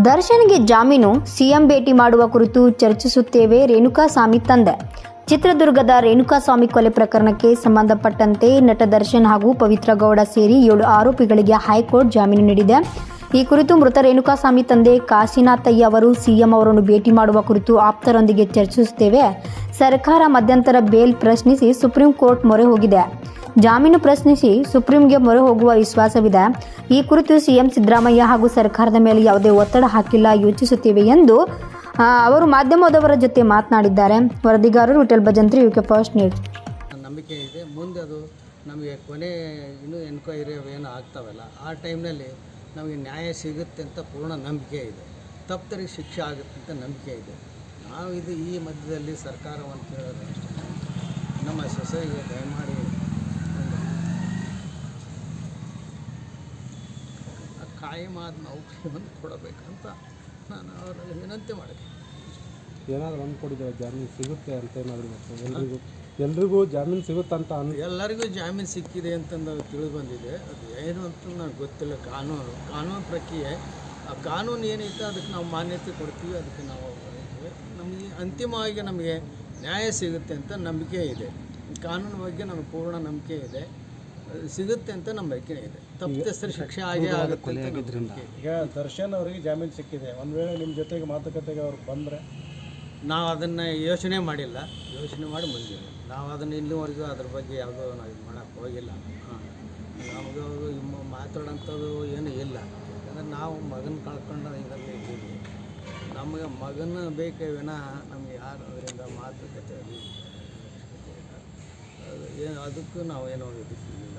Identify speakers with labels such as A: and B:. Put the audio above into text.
A: ದರ್ಶನ್ಗೆ ಜಾಮೀನು, ಸಿಎಂ ಭೇಟಿ ಮಾಡುವ ಕುರಿತು ಚರ್ಚಿಸುತ್ತೇವೆ ರೇಣುಕಾಸ್ವಾಮಿ ತಂದೆ. ಚಿತ್ರದುರ್ಗದ ರೇಣುಕಾಸ್ವಾಮಿ ಕೊಲೆ ಪ್ರಕರಣಕ್ಕೆ ಸಂಬಂಧಪಟ್ಟಂತೆ ನಟ ದರ್ಶನ್ ಹಾಗೂ ಪವಿತ್ರ ಗೌಡ ಸೇರಿ ಏಳು ಆರೋಪಿಗಳಿಗೆ ಹೈಕೋರ್ಟ್ ಜಾಮೀನು ನೀಡಿದೆ. ಈ ಕುರಿತು ಮೃತ ರೇಣುಕಾಸ್ವಾಮಿ ತಂದೆ ಕಾಶಿನಾಥಯ್ಯ ಅವರು ಸಿಎಂ ಅವರನ್ನು ಭೇಟಿ ಮಾಡುವ ಕುರಿತು ಆಪ್ತರೊಂದಿಗೆ ಚರ್ಚಿಸುತ್ತೇವೆ. ಸರ್ಕಾರ ಮಧ್ಯಂತರ ಬೇಲ್ ಪ್ರಶ್ನಿಸಿ ಸುಪ್ರೀಂ ಕೋರ್ಟ್ ಮೊರೆ ಹೋಗಿದೆ. ಜಾಮೀನು ಪ್ರಶ್ನಿಸಿ ಸುಪ್ರೀಂಗೆ ಮೊರೆ ಹೋಗುವ ವಿಶ್ವಾಸವಿದೆ. ಈ ಕುರಿತು ಸಿಎಂ ಸಿದ್ದರಾಮಯ್ಯ ಹಾಗೂ ಸರ್ಕಾರದ ಮೇಲೆ ಯಾವುದೇ ಒತ್ತಡ ಹಾಕಿಲ್ಲ, ಯೋಚಿಸುತ್ತೇವೆ ಎಂದು ಅವರು ಮಾಧ್ಯಮದವರ ಜೊತೆ ಮಾತನಾಡಿದ್ದಾರೆ. ವರದಿಗಾರರು Vithal Bhajantri U K first news.
B: ನಂಬಿಕೆ ಇದೆ. ಮುಂದೆ ಅದು ನಮಗೆ ಕೊನೆ ಇನ್ನೂ ಎನ್ಕ್ವೈರಿ ಏನು ಆಗ್ತಾವಲ್ಲ, ಆ ಟೈಮ್ನಲ್ಲಿ ನಮಗೆ ನ್ಯಾಯ ಸಿಗುತ್ತೆ ಅಂತ ಪೂರ್ಣ ನಂಬಿಕೆ ಇದೆ. ತಪ್ಪರಿಗೆ ಶಿಕ್ಷೆ ಆಗುತ್ತೆ ಅಂತ ನಂಬಿಕೆ ಇದೆ. ನಾವು ಇದು ಈ ಮಧ್ಯದಲ್ಲಿ ಸರ್ಕಾರವನ್ನು ಕೇಳೋದು ನಮ್ಮ ಸೊಸೈಟಿಗೆ ದಯಮಾಡಿ ಒಂದು ಆ ಕಾಯಮಾದ ನೌಕರಿಯನ್ನು ಕೊಡಬೇಕಂತ ನಾನು ಅವರಲ್ಲಿ ವಿನಂತಿ ಮಾಡಿದೆ
C: ಏನಾದರೂ ಅಂದ್ಕೊಂಡಿದ್ದೇವೆ ಜಾಮೀನು ಸಿಗುತ್ತೆ ಅಂತ ಏನಾದರೂ ಎಲ್ರಿಗೂ ಎಲ್ರಿಗೂ ಜಾಮೀನು ಸಿಗುತ್ತಂತ
B: ಎಲ್ಲರಿಗೂ ಜಾಮೀನು ಸಿಕ್ಕಿದೆ ಅಂತಂದು ತಿಳಿದು ಬಂದಿದೆ ಅದು ಏನು ಅಂತ ನನಗೆ ಗೊತ್ತಿಲ್ಲ. ಕಾನೂನು ಕಾನೂನು ಪ್ರಕ್ರಿಯೆ. ಆ ಕಾನೂನು ಏನೈತೆ ಅದಕ್ಕೆ ನಾವು ಮಾನ್ಯತೆ ಕೊಡ್ತೀವಿ ಅದಕ್ಕೆ ನಾವು. ನಮಗೆ ಅಂತಿಮವಾಗಿ ನಮಗೆ ನ್ಯಾಯ ಸಿಗುತ್ತೆ ಅಂತ ನಂಬಿಕೆ ಇದೆ. ಕಾನೂನು ಬಗ್ಗೆ ನಮಗೆ ಪೂರ್ಣ ನಂಬಿಕೆ ಇದೆ. ಸಿಗುತ್ತೆ ಅಂತ ನಂಬಿಕೆ ಇದೆ. ತಪ್ಪಿತಸ್ಥರ ಶಿಕ್ಷೆ ಆಗೇ ಆಗುತ್ತೆ ಅಂತ ನಂಬಿಕೆ ಇದೆ.
C: ಈಗ ದರ್ಶನ್ ಅವರಿಗೆ ಜಾಮೀನು ಸಿಕ್ಕಿದೆ. ಒಂದು ವೇಳೆ ನಿಮ್ಮ ಜೊತೆಗೆ ಮಾತುಕತೆಗೆ ಅವ್ರು ಬಂದರೆ?
B: ನಾವು ಅದನ್ನು ಯೋಚನೆ ಮಾಡಿಲ್ಲ. ಯೋಚನೆ ಮಾಡಿ ಬಂದಿಲ್ಲ ನಾವು ಅದನ್ನು ಇಲ್ಲಿವರೆಗೂ ಅದ್ರ ಬಗ್ಗೆ ಯಾವುದೋ ನಾವು ಇದು ಮಾಡೋಕ್ಕೆ ಹೋಗಿಲ್ಲ. ಹಾಂ. ನಮಗೆ ಮಾತಾಡೋಂಥದ್ದು ಏನೂ ಇಲ್ಲ. ಯಾಕಂದರೆ ನಾವು ಮಗನ ಕಳ್ಕೊಂಡು ಇದರಲ್ಲಿ ಇದ್ದೀವಿ. ನಮಗೆ ಮಗನ ಬೇಕೇ ವಿನಃ ನಮ್ಗೆ ಯಾರು ಅದರಿಂದ ಮಾತುಕತೆ ಅದು ಏನು ಅದಕ್ಕೂ ನಾವು ಏನೋ ಎದುರಿಸಿಲ್ಲ